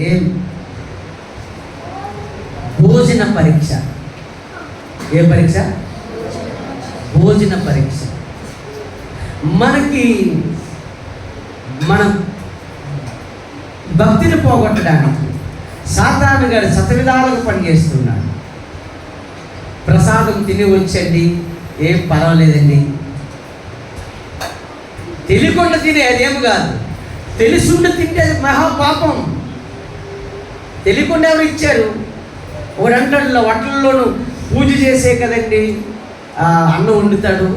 ఏం? భోజన పరీక్ష. ఏ పరీక్ష? భోజన పరీక్ష. మనకి మన భక్తిని పోగొట్టడానికి సాతాను గారు శతవిధాలుగా పనిచేస్తున్నాడు. ప్రసాదం తిని వచ్చండి ఏం పర్వాలేదండి. తెలియకుండా తినే అదేం కాదు. తెలుసుండి తింటే మహాపాపం. తెలియకుండా ఎవరు ఇచ్చారు? ఒకడు అంటాడు వంటల్లోనూ పూజ చేసే కదండి అన్నం వండుతాడు.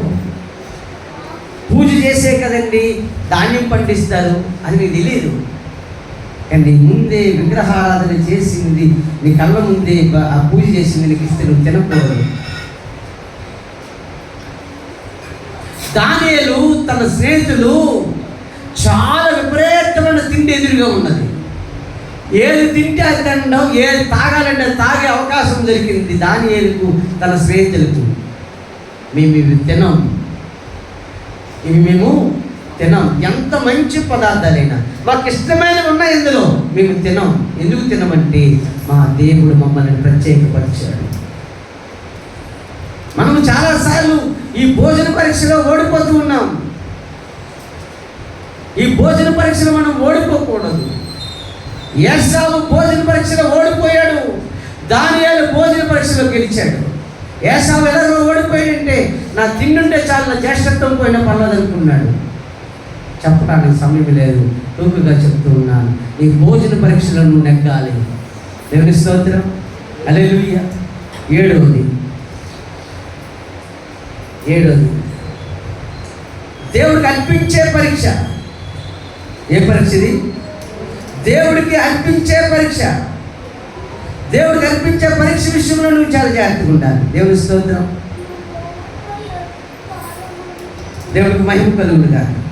పూజ చేసే కదండి ధాన్యం పండిస్తారు. అది మీకు తెలియదు. కానీ ముందే విగ్రహారాధన చేసింది నీ కళ్ళ ముందే ఆ పూజ చేసింది నీకు ఇస్తే నువ్వు తినకూడదు. దానియలు తన స్నేహితులు చాలా విపరీతమైన తిండి ఎదురుగా ఉన్నది. ఏది తింటే అది తినడం ఏది తాగాలంటే అది తాగే అవకాశం దొరికింది. దాని ఏలుకు తన స్నేహితులకు. మేము ఇవి తినం. ఇవి మేము తినం. ఎంత మంచి పదార్థాలైనా. మాకు ఇష్టమైనవి ఉన్నాయి ఇందులో. మేము తినం. ఎందుకు తినమంటే మా దేవుడు మమ్మల్ని ప్రత్యేకపరిచాడు. మనము చాలాసార్లు ఈ భోజన పరీక్షలో ఓడిపోతూ ఉన్నాం. ఈ భోజన పరీక్షలో మనం ఓడిపోకూడదు. ఏసావు భోజన పరీక్షలో ఓడిపోయాడు. దానియాలు భోజన పరీక్షలో గెలిచాడు. ఏసావు ఎలాగో ఓడిపోయాడంటే నా తిండుంటే చాలు నా జ్యేష్ఠత్వం పోయినా పర్లేదు అనుకున్నాడు చెప్పడానికి సమయం లేదు. టూకుగా చెప్తూ ఉన్నాను. ఈ భోజన పరీక్షలో నువ్వు నెగ్గాలి. దేవుని స్తోత్రం. అలెలుయ్య ఏడవది. ఏడవది. దేవుడికి కల్పించే పరీక్ష. ఏ పరీక్ష ఇది? దేవుడికి అర్పించే పరీక్ష. దేవుడికి అర్పించే పరీక్ష విషయంలో నువ్వు చాలా జాగ్రత్తగా ఉండాలి. దేవుని స్తోత్రం. దేవుడికి మహిమ కలుగుడు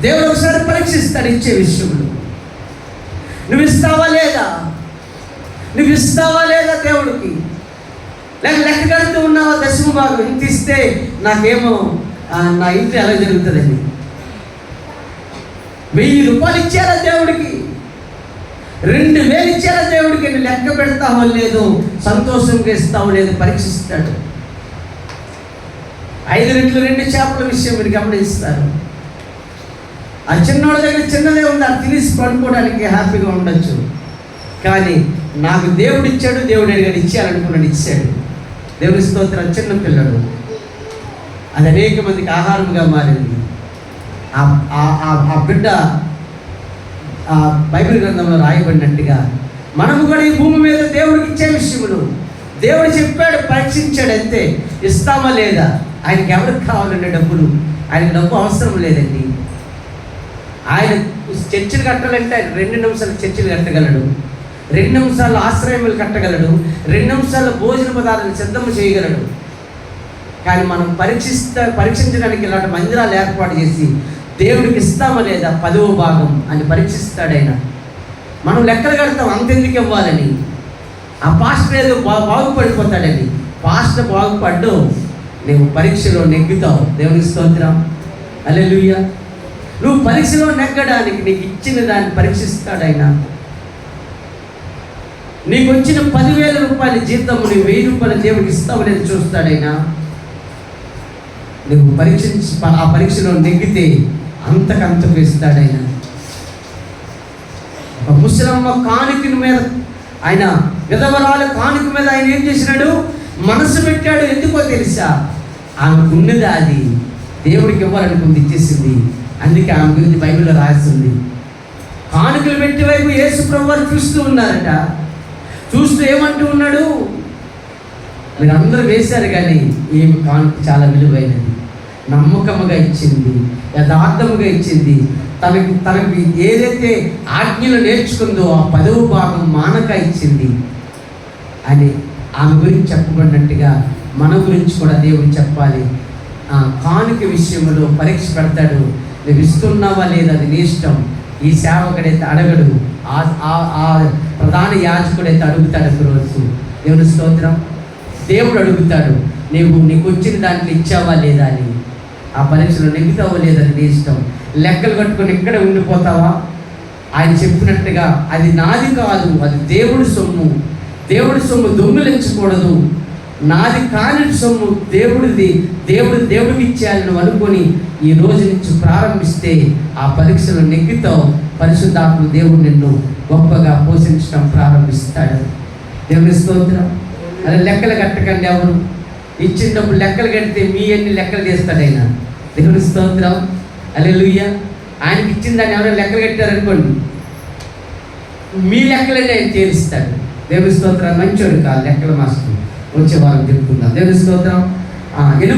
దేవుడు ఒకసారి పరీక్షిస్తాడు ఇచ్చే విషయంలో. నువ్వు ఇస్తావా లేదా? నువ్వు ఇస్తావా లేదా దేవుడికి? లేక లెక్క కడుతూ ఉన్నావా దశమ భాగం? ఇంత ఇస్తే నాకేమో నా ఇంటి ఎలా జరుగుతుందండి? వెయ్యి రూపాయలు ఇచ్చారా దేవుడికి? రెండు వేలు ఇచ్చారా దేవుడికి? లెక్క పెడతావో లేదో సంతోషంగా ఇస్తావో లేదో పరీక్షిస్తాడు. ఐదు రెట్లు రెండు చేపల విషయం మీరు గమనిస్తారు. ఆ చిన్నోడి దగ్గర చిన్నదే ఉంది అది తినేసి పడుకోవడానికి హ్యాపీగా ఉండొచ్చు. కానీ నాకు దేవుడు ఇచ్చాడు దేవుడు అడిగాడు ఇచ్చారనుకున్నాడు ఇచ్చాడు. దేవుడి స్తోత్రం చిన్న పిల్లడు. అది అనేక మందికి ఆహారంగా మారింది. ఆ- ఆ- బిడ్డ ఆ బైబిల్ గ్రంథంలో రాయబడినట్టుగా మనము కూడా ఈ భూమి మీద దేవుడికి ఇచ్చే విషయములు దేవుడు చెప్పాడు పరీక్షించాడు అంతే ఇస్తామా లేదా? ఆయనకి ఎవరికి కావాలంటే డబ్బులు? ఆయనకి డబ్బు అవసరం లేదండి. ఆయన చర్చిలు కట్టాలంటే ఆయన రెండు నిమిషాలు చర్చిలు కట్టగలడు. రెండు నిమిషాలు ఆశ్రయములు కట్టగలడు. రెండు నిమిషాలు భోజన పదార్థాలు సిద్ధం చేయగలడు. కానీ మనం పరీక్షిస్తా పరీక్షించడానికి ఇలాంటి మందిరాలు ఏర్పాటు చేసి దేవుడికి ఇస్తామా లేదా పదవ భాగం అని పరీక్షిస్తాడైనా. మనం లెక్కలు కడతాం అంతెందుకు ఇవ్వాలని. ఆ పాస్టర్ ఏదో బా బాగుపడిపోతాడని. పాస్టర్ బాగుపడ్డు నువ్వు పరీక్షలో నెగ్గుతావు. దేవునికి స్తోత్రం. లూయ నువ్వు పరీక్షలో నెగ్గడానికి నీకు ఇచ్చిన దాన్ని పరీక్షిస్తాడైనా. నీకు వచ్చిన పదివేల రూపాయల జీతం నువ్వు వెయ్యి రూపాయల దేవుడికి ఇస్తావు లేదు చూస్తాడైనా. నువ్వు పరీక్షించి ఆ పరీక్షలో నెగ్గితే అంతకంతకు ఆయన ఒక ముసలమ్మ కానుకని మీద ఆయన విధవరాలు కానుక మీద ఆయన ఏం చేసినాడు? మనసు పెట్టాడు. ఎందుకో తెలుసా? ఆమెకు ఉన్నది అది. దేవుడికి ఇవ్వాలనుకుంది ఇచ్చేసింది. అందుకే ఆమె గురించి బైబిల్లో రాస్తుంది కానుకలు పెట్టి వైపు యేసు వారు చూస్తూ ఉన్నారట. చూస్తూ ఏమంటూ ఉన్నాడు? మీరు అందరూ వేశారు కానీ ఏమి కానుక చాలా విలువైనది. నమ్మకముగా ఇచ్చింది యథార్థముగా ఇచ్చింది. తనకి తనకి ఏదైతే ఆజ్ఞలు నేర్చుకుందో ఆ పదవ భాగం మానక ఇచ్చింది. అని ఆమె గురించి చెప్పబడినట్టుగా మన గురించి కూడా దేవుడు చెప్పాలి. ఆ కానుక విషయంలో పరీక్ష పెడతాడు. నువ్వు ఇస్తున్నావా లేదా? అది నీ ఇష్టం. ఈ సేవకుడైతే అడగడు. ఆ- ఆ- ఆ ప్రధాన యాజకుడైతే అడుగుతాడు ఒకరోజు. దేవుని స్తోత్రం. దేవుడు అడుగుతాడు. నీవు నీకు వచ్చిన దాంట్లో ఇచ్చావా లేదా? అని. ఆ పరీక్షలో నెగ్గుతావో లేదని నీ ఇష్టం. లెక్కలు కట్టుకొని ఇక్కడే ఉండిపోతావా? ఆయన చెప్పినట్టుగా అది నాది కాదు అది దేవుడి సొమ్ము. దేవుడి సొమ్ము దొంగిలించకూడదు. నాది కాని సొమ్ము దేవుడిది. దేవుడు దేవుడికి ఇచ్చేయాలని అనుకొని ఈ రోజు నుంచి ప్రారంభిస్తే ఆ పరీక్షలు నెగ్గుతావు. పరిశుద్ధాత్మ దేవుడు నిన్ను గొప్పగా పోషించడం ప్రారంభిస్తాడు. దేవుని స్తోత్రం. అలా లెక్కలు కట్టకండి ఎవరు? ఇచ్చినప్పుడు లెక్కలు కడితే మీ అన్ని లెక్కలు చేస్తాడు ఆయన. దేవుని స్తోత్రం. అలే ఆయనకి ఇచ్చిన దాన్ని ఎవరైనా లెక్కలు కట్టారనుకోండి మీ లెక్కలన్నీ ఆయన తీరుస్తాడు దేవుని స్తోత్రం. మంచోడు కాదు లెక్కల మాస్టర్. వచ్చే వారం చెప్పుకుందాం దేవుని స్తోత్రం. ఆ, ఎలుగు